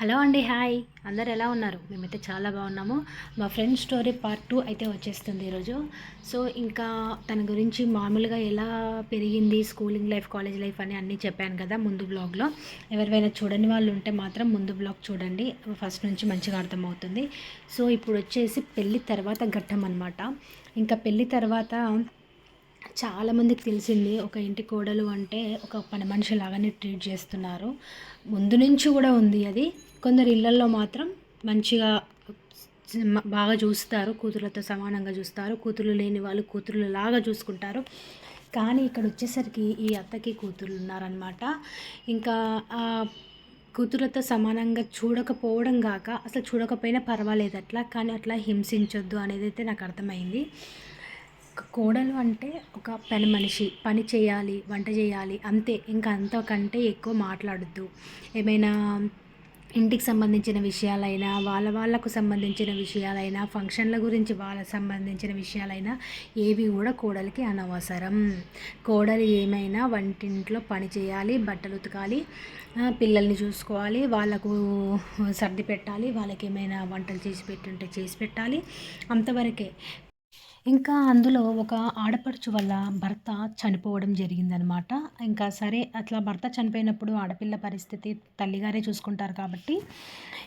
Hello అండి hi. అందరు ఎలా ఉన్నారు? మేమైతే చాలా బాగున్నాము. మా ఫ్రెండ్ స్టోరీ పార్ట్ టూ అయితే వచ్చేస్తుంది ఈరోజు. సో ఇంకా తన గురించి మామూలుగా ఎలా పెరిగింది స్కూలింగ్ లైఫ్ కాలేజ్ లైఫ్ అని అన్నీ చెప్పాను కదా ముందు బ్లాగ్లో. ఎవరివైనా చూడని వాళ్ళు ఉంటే మాత్రం ముందు బ్లాగ్ చూడండి. ఫస్ట్ నుంచి మంచిగా అర్థమవుతుంది. సో ఇప్పుడు వచ్చేసి పెళ్ళి తర్వాత ఘట్టం అనమాట ఇంకా పెళ్ళి తర్వాత చాలామందికి తెలిసింది ఒక ఇంటి కోడలు అంటే ఒక పని మనిషి లాగానే ట్రీట్ చేస్తున్నారు. ముందు నుంచి కూడా ఉంది అది. కొందరు ఇళ్ళల్లో మాత్రం మంచిగా బాగా చూస్తారు కూతుర్లతో సమానంగా చూస్తారు కూతురు లేని వాళ్ళు కూతురు లాగా చూసుకుంటారు. కానీ ఇక్కడ వచ్చేసరికి ఈ అత్తకి కూతురు ఉన్నారనమాట ఇంకా ఆ కూతురుతో సమానంగా చూడకపోవడం కాక అసలు చూడకపోయినా పర్వాలేదు అట్లా కానీ అట్లా హింసించొద్దు అనేది అయితే నాకు అర్థమైంది. కోడలు అంటే ఒక పని మనిషి పని చేయాలి వంట చేయాలి అంతే. ఇంకా అంతకంటే ఎక్కువ మాట్లాడద్దు. ఏమైనా ఇంటికి సంబంధించిన విషయాలైనా వాళ్ళ వాళ్ళకు సంబంధించిన విషయాలైనా ఫంక్షన్ల గురించి వాళ్ళకి సంబంధించిన విషయాలైనా ఏవి కూడా కోడలికి అనవసరం. కోడలు ఏమైనా వంటింట్లో పని చేయాలి బట్టలు ఉతకాలి పిల్లల్ని చూసుకోవాలి వాళ్ళకు సర్ది పెట్టాలి వాళ్ళకి ఏమైనా వంటలు చేసి పెట్టుంటే చేసి పెట్టాలి. అంతవరకే ఇంకా అందులో ఒక ఆడపడుచు వల్ల భర్త చనిపోవడం జరిగిందనమాట. ఇంకా సరే అట్లా భర్త చనిపోయినప్పుడు ఆడపిల్ల పరిస్థితి తల్లిగారే చూసుకుంటారు కాబట్టి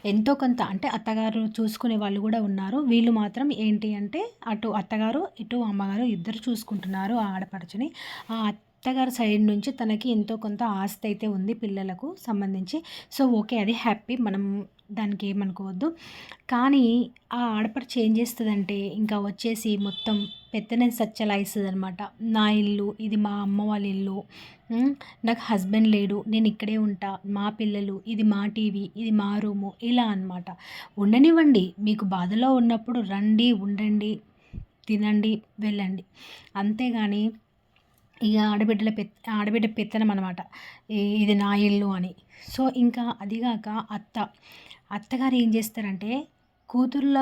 ఎంతో కొంత అంటే అత్తగారు చూసుకునే వాళ్ళు కూడా ఉన్నారు. వీళ్ళు మాత్రం ఏంటి అంటే అటు అత్తగారు ఇటు అమ్మగారు ఇద్దరు చూసుకుంటున్నారు ఆ ఆడపడుచుని. ఆ అత్తగారి సైడ్ నుంచి తనకి ఎంతో కొంత ఆస్తి అయితే ఉంది పిల్లలకు సంబంధించి. సో ఓకే అది హ్యాపీ. మనం దానికి ఏమనుకోవద్దు. కానీ ఆ ఆడపడుచు ఏం చేస్తుందంటే ఇంకా వచ్చేసి మొత్తం పెత్తనే సచ్చలాయిస్తుంది అనమాట నా ఇల్లు ఇది మా అమ్మ వాళ్ళ ఇల్లు. నాకు హస్బెండ్ లేడు నేను ఇక్కడే ఉంటా. మా పిల్లలు ఇది మా టీవీ ఇది మా రూము ఇలా అనమాట ఉండనివ్వండి. మీకు బాధలో ఉన్నప్పుడు రండి ఉండండి తినండి వెళ్ళండి. అంతేగాని ఇక ఆడబిడ్డల పెత్ ఆడబిడ్డ పెత్తనం అనమాట ఇది నా ఇల్లు అని. సో ఇంకా అదిగాక అత్త. అత్తగారు ఏం చేస్తారంటే కూతుర్ల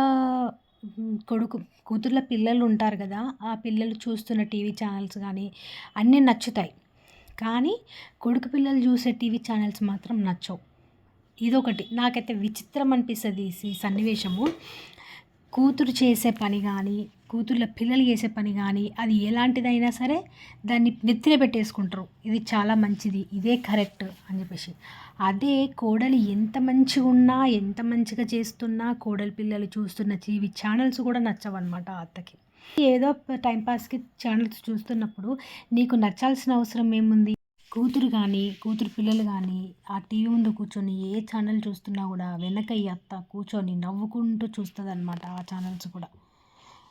కొడుకు కూతుర్ల పిల్లలు ఉంటారు కదా ఆ పిల్లలు చూస్తున్న టీవీ ఛానల్స్ కానీ అన్నీ నచ్చుతాయి. కానీ కొడుకు పిల్లలు చూసే టీవీ ఛానల్స్ మాత్రం నచ్చవు. ఇదొకటి. నాకైతే విచిత్రం అనిపిస్తుంది ఈ సన్నివేశము. కూతురు చేసే పని కానీ కూతుర్ల పిల్లలు చేసే పని కానీ అది ఎలాంటిదైనా సరే దాన్ని నెత్తిన పెట్టేసుకుంటారు. ఇది చాలా మంచిది. ఇదే కరెక్ట్ అని చెప్పేసి. అదే కోడలు ఎంత మంచిగా ఉన్నా ఎంత మంచిగా చేస్తున్నా కోడలి పిల్లలు చూస్తున్న టీవీ ఛానల్స్ కూడా నచ్చవన్నమాట అత్తకి. ఏదో టైంపాస్కి ఛానల్స్ చూస్తున్నప్పుడు నీకు నచ్చాల్సిన అవసరం ఏముంది? కూతురు కానీ కూతురు పిల్లలు కానీ ఆ టీవీ ముందు కూర్చొని ఏ ఛానల్ చూస్తున్నా కూడా వెనక ఈ అత్త కూర్చొని నవ్వుకుంటూ చూస్తుంది అనమాట ఆ ఛానల్స్ కూడా.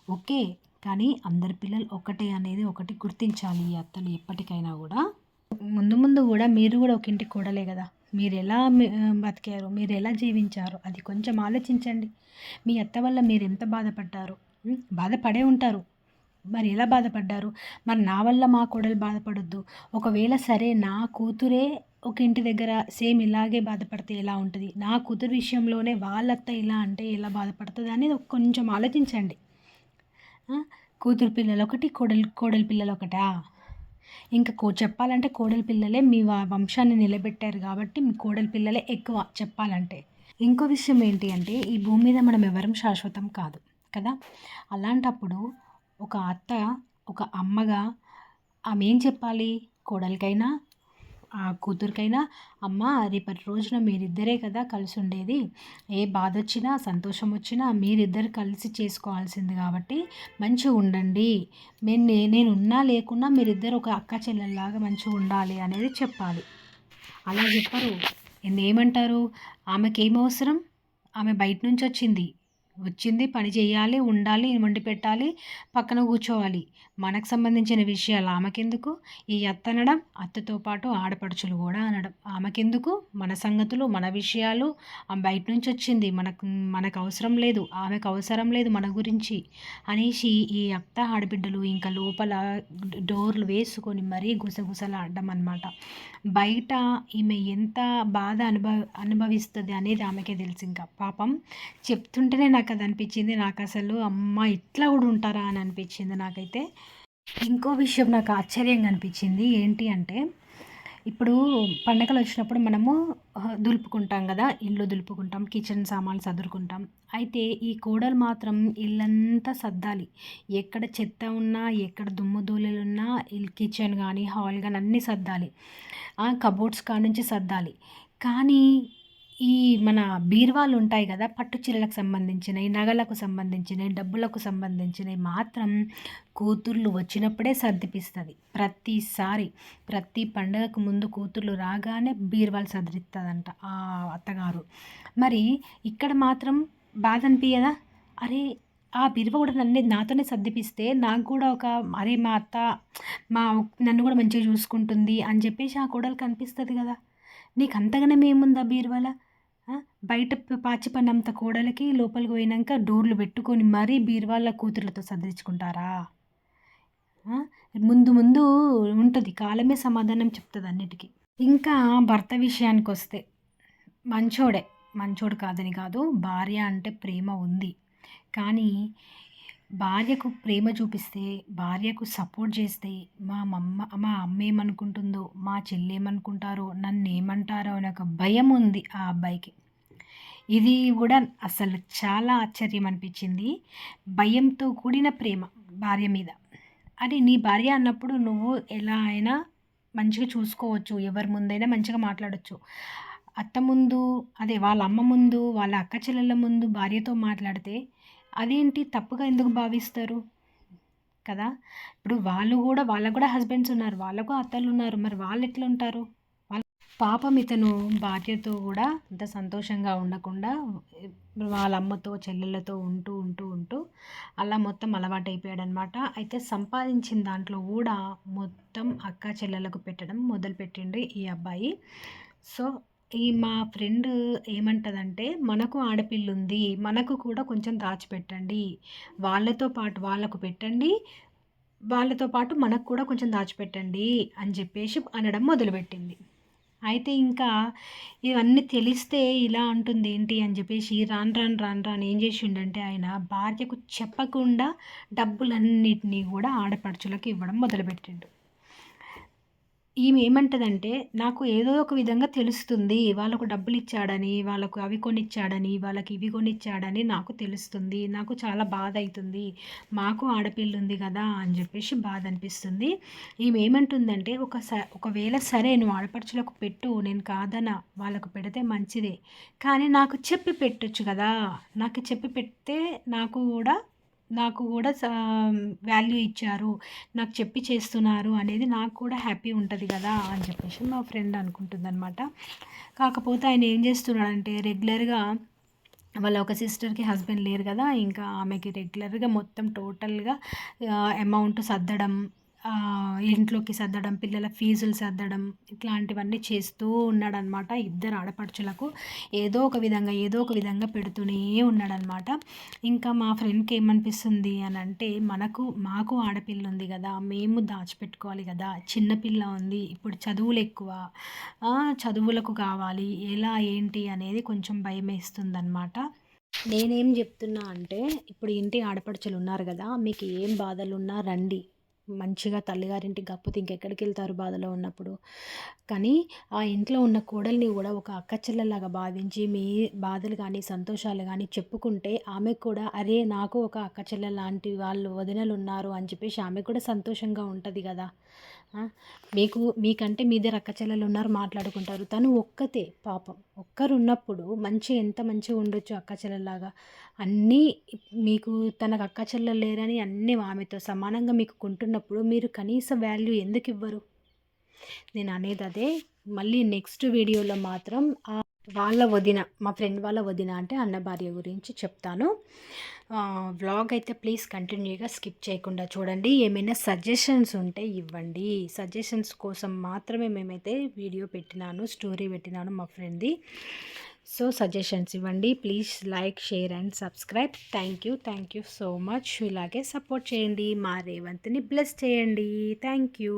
ఓకే కానీ అందరి పిల్లలు ఒకటే అనేది ఒకటి గుర్తించాలి ఈ అత్తలు ఎప్పటికైనా కూడా. ముందు ముందు కూడా మీరు కూడా ఒక ఇంటి కూడలే కదా. మీరు ఎలా బతికారు మీరు ఎలా జీవించారు అది కొంచెం ఆలోచించండి. మీ అత్త వల్ల మీరు ఎంత బాధపడ్డారు? బాధపడే ఉంటారు. మరి ఎలా బాధపడ్డారు? మరి నా వల్ల మా కోడలు బాధపడొద్దు. ఒకవేళ సరే నా కూతురే ఒక ఇంటి దగ్గర సేమ్ ఇలాగే బాధపడితే ఎలా ఉంటుంది? నా కూతురు విషయంలోనే వాళ్ళత్త ఇలా అంటే ఎలా బాధపడుతుంది అనేది కొంచెం ఆలోచించండి. కూతురు పిల్లలు ఒకటి కోడలి కోడలి పిల్లలు ఒకటా ఇంకా కో చెప్పాలంటే కోడలి పిల్లలే మీ వంశాన్ని నిలబెట్టారు కాబట్టి మీ కోడలి పిల్లలే ఎక్కువ చెప్పాలంటే. ఇంకో విషయం ఏంటి అంటే ఈ భూమి మీద మనం ఎవరం శాశ్వతం కాదు కదా? అలాంటప్పుడు ఒక అత్త ఒక అమ్మగా ఆమె ఏం చెప్పాలి? కోడలికైనా ఆ కూతురికైనా అమ్మ రేపటి రోజున మీరిద్దరే కదా కలిసి ఉండేది ఏ బాధ వచ్చినా సంతోషం వచ్చినా మీరిద్దరు కలిసి చేసుకోవాల్సింది కాబట్టి మంచిగా ఉండండి. నేను నేను ఉన్నా లేకున్నా మీరిద్దరు ఒక అక్క చెల్లెల్లాగా మంచిగా ఉండాలి అనేది చెప్పాలి. అలా చెప్పరు. ఏమంటారు ఆమెకి ఏం అవసరం? ఆమె బయట నుంచి వచ్చింది వచ్చింది పని చేయాలి ఉండాలి వండి పెట్టాలి పక్కన కూర్చోవాలి. మనకు సంబంధించిన విషయాలు ఆమెకెందుకు? ఈ అత్త అనడం అత్తతో పాటు ఆడపడుచులు కూడా అనడం. ఆమెకెందుకు? మన సంగతులు మన విషయాలు బయట నుంచి వచ్చింది. మనకు మనకు అవసరం లేదు. ఆమెకు అవసరం లేదు మన గురించి అనేసి ఈ అత్త ఆడబిడ్డలు ఇంకా లోపల డోర్లు వేసుకొని మరీ గుసగుసలాడడం అనమాట బయట ఈమె ఎంత బాధ అనుభవ అనుభవిస్తుంది అనేది ఆమెకే తెలుసు ఇంకా. పాపం చెప్తుంటేనే నాకు కథ అనిపించింది నాకు అసలు అమ్మ ఇట్లా కూడా ఉంటారా అని అనిపించింది నాకైతే ఇంకో విషయం నాకు ఆశ్చర్యంగా అనిపించింది ఏంటి అంటే ఇప్పుడు పండగలు వచ్చినప్పుడు మనము దులుపుకుంటాం కదా ఇల్లు దులుపుకుంటాం. కిచెన్ సామాన్లు సదురుకుంటాం. అయితే ఈ కోడలు మాత్రం ఇల్లంతా సర్దాలి. ఎక్కడ చెత్త ఉన్నా, ఎక్కడ దుమ్ము ధూళిలున్నా ఇల్ కిచెన్ కానీ హాల్ కానీ అన్నీ సర్దాలి. Cupboards cupboards కాడ్నుంచి సర్దాలి. కానీ ఈ మన బీరువాలుంటాయి కదా పట్టు చీరలకు సంబంధించినవి నగలకు సంబంధించినవి డబ్బులకు సంబంధించినవి మాత్రం కూతుర్లు వచ్చినప్పుడే సర్దిపిస్తుంది ప్రతిసారి. ప్రతి పండగకు ముందు కూతుర్లు రాగానే బీరువాలు సదిరిస్తుందంట ఆ అత్తగారు. మరి ఇక్కడ మాత్రం బాధ అనిపించదా అరే! ఆ బీరువా కూడా నన్ను నాతోనే సర్దిపిస్తే నాకు కూడా ఒక అరే! మా అత్త మా నన్ను కూడా మంచిగా చూసుకుంటుంది అని చెప్పేసి ఆ కోడలికి కనిపిస్తుంది కదా నీకు అంతగానే ఏముందా బీరువాల? బయట పాచిపన్నంత పాచి లోపలికి పోయినాక డోర్లు పెట్టుకొని మరీ బీరువాల కూతుర్లతో సదరించుకుంటారా ముందు ముందు ఉంటుంది కాలమే సమాధానం చెప్తుంది అన్నిటికి. ఇంకా భర్త విషయానికి వస్తే మంచోడే. మంచోడు కాదని కాదు. భార్య అంటే ప్రేమ ఉంది. కానీ భార్యకు ప్రేమ చూపిస్తే, భార్యకు సపోర్ట్ చేస్తే మా మమ్మ మా అమ్మ ఏమనుకుంటుందో, మా చెల్లి ఏమనుకుంటారో నన్ను ఏమంటారో అనే ఒక భయం ఉంది ఆ అబ్బాయికి. ఇది కూడా అసలు చాలా ఆశ్చర్యం అనిపించింది భయంతో కూడిన ప్రేమ భార్య మీద. అరే! నీ భార్య అన్నప్పుడు నువ్వు ఎలా అయినా మంచిగా చూసుకోవచ్చు. ఎవరి ముందైనా మంచిగా మాట్లాడచ్చు అత్త ముందు అదే వాళ్ళ అమ్మ ముందు, వాళ్ళ అక్క చెల్లెళ్ళ ముందు భార్యతో మాట్లాడితే అదేంటి తప్పుగా ఎందుకు భావిస్తారు? కదా! ఇప్పుడు వాళ్ళు కూడా వాళ్ళకు కూడా హస్బెండ్స్ ఉన్నారు. వాళ్ళకు అత్తలున్నారు. మరి వాళ్ళు ఎట్లా ఉంటారు పాపం ఇతను భార్యతో కూడా అంత సంతోషంగా ఉండకుండా వాళ్ళ అమ్మతో, చెల్లెళ్ళతో ఉంటూ, ఉంటూ, ఉంటూ అలా మొత్తం అలవాటయిపోయాడనమాట. అయితే సంపాదించిన దాంట్లో కూడా మొత్తం అక్క చెల్లెలకు పెట్టడం మొదలుపెట్టిండు ఈ అబ్బాయి. సో, ఈ మా ఫ్రెండ్ ఏమంటదంటే, మనకు ఆడపిల్లుంది. మనకు కూడా కొంచెం దాచిపెట్టండి. వాళ్ళతో పాటు వాళ్ళకు పెట్టండి. వాళ్ళతో పాటు మనకు కూడా కొంచెం దాచిపెట్టండి అని చెప్పేసి అనడం మొదలుపెట్టింది. అయితే ఇంకా ఇవన్నీ తెలిస్తే ఇలా అంటుంది ఏంటి అని చెప్పేసి రాను, రాను, రాను, రాను ఏం చేసిండంటే ఆయన భార్యకు చెప్పకుండా డబ్బులన్నిటిని కూడా ఆడపడుచులకు ఇవ్వడం మొదలుపెట్టిండు. ఈమె ఏమంటదంటే, నాకు ఏదో ఒక విధంగా తెలుస్తుంది. వాళ్ళకు డబ్బులు ఇచ్చాడని వాళ్ళకు అవి కొనిచ్చాడని, వాళ్ళకి ఇవి కొనిచ్చాడని నాకు తెలుస్తుంది. నాకు చాలా బాధ అవుతుంది మాకు ఆడపిల్లుంది కదా అని చెప్పేసి బాధ అనిపిస్తుంది. ఈమె ఏమంటుందంటే, ఒక స ఒకవేళ సరే నువ్వు ఆడపడుచులకు పెట్టు. నేను కాదన. వాళ్ళకు పెడితే మంచిదే. కానీ నాకు చెప్పి పెట్టొచ్చు కదా నాకు చెప్పి పెడితే నాకు కూడా నాకు కూడా సా వాల్యూ ఇచ్చారు. నాకు చెప్పి చేస్తున్నారు అనేది నాకు కూడా హ్యాపీ ఉంటుంది కదా అని చెప్పేసి మా ఫ్రెండ్ అనుకుంటుందనమాట. కాకపోతే ఆయన ఏం చేస్తున్నాడంటే రెగ్యులర్‌గా వాళ్ళ ఒక సిస్టర్‌కి హస్బెండ్ లేరు కదా ఇంకా ఆమెకి రెగ్యులర్‌గా మొత్తం టోటల్‌గా అమౌంట్ సర్దడం, ఇంట్లోకి సర్దడం, పిల్లల ఫీజులు సర్దడం ఇట్లాంటివన్నీ చేస్తూ ఉన్నాడనమాట. ఇద్దరు ఆడపడుచులకు ఏదో ఒక విధంగా, ఏదో ఒక విధంగా పెడుతూనే ఉన్నాడనమాట. ఇంకా మా ఫ్రెండ్‌కి ఏమనిపిస్తుంది అని అంటే మనకు మాకు ఆడపిల్ల ఉంది కదా మేము దాచిపెట్టుకోవాలి కదా చిన్నపిల్ల ఉంది. ఇప్పుడు చదువులు ఎక్కువ చదువులకు కావాలి. ఎలా ఏంటి అనేది కొంచెం భయమేస్తుందనమాట. నేనేం చెప్తున్నా అంటే, ఇప్పుడు ఇంటి ఆడపడుచులు ఉన్నారు కదా మీకు ఏం బాధలున్నా రండి. మంచిగా తల్లిగారింటికి కాకపోతే ఇంకెక్కడికెళ్తారు బాధలో ఉన్నప్పుడు. కానీ ఆ ఇంట్లో ఉన్న కోడల్ని కూడా ఒక అక్కచిల్లెలాగా భావించి, మీ బాధలు కానీ సంతోషాలు కానీ చెప్పుకుంటే ఆమె కూడా అరే! నాకు ఒక అక్క చెల్లెల్లాంటి వాళ్ళు వదినలు ఉన్నారు అని చెప్పేసి ఆమె కూడా సంతోషంగా ఉంటుంది కదా మీకు మీకంటే మీ దగ్గర అక్క చెల్లెలున్నారు మాట్లాడుకుంటారు. తను ఒక్కతే పాపం. ఒక్కరున్నప్పుడు మంచిగా ఎంత మంచిగా ఉండొచ్చు అక్కచెల్లెల్లాగా అన్నీ మీకు తనకు అక్క చెల్లెలు లేరని అన్నీ ఆమెతో సమానంగా మీకు కొంటున్నప్పుడు మీరు కనీస వాల్యూ అనేది అదే మళ్ళీ నెక్స్ట్ వీడియోలో మాత్రం వాళ్ళ వదిన మా ఫ్రెండ్ వాళ్ళ వదిన అంటే అన్న భార్య గురించి చెప్తాను. వ్లాగ్ అయితే ప్లీజ్ కంటిన్యూగా స్కిప్ చేయకుండా చూడండి. ఏమైనా సజెషన్స్ ఉంటే ఇవ్వండి. సజెషన్స్ కోసం మాత్రమే మేమైతే వీడియో పెట్టినాను. స్టోరీ పెట్టినాను మా ఫ్రెండ్‌ది. సో, సజెషన్స్ ఇవ్వండి. Please like, share and subscribe. Thank you. Thank you so much. ఇలాగే సపోర్ట్ చేయండి. మా రేవంత్‌ని బ్లెస్ చేయండి. Thank you.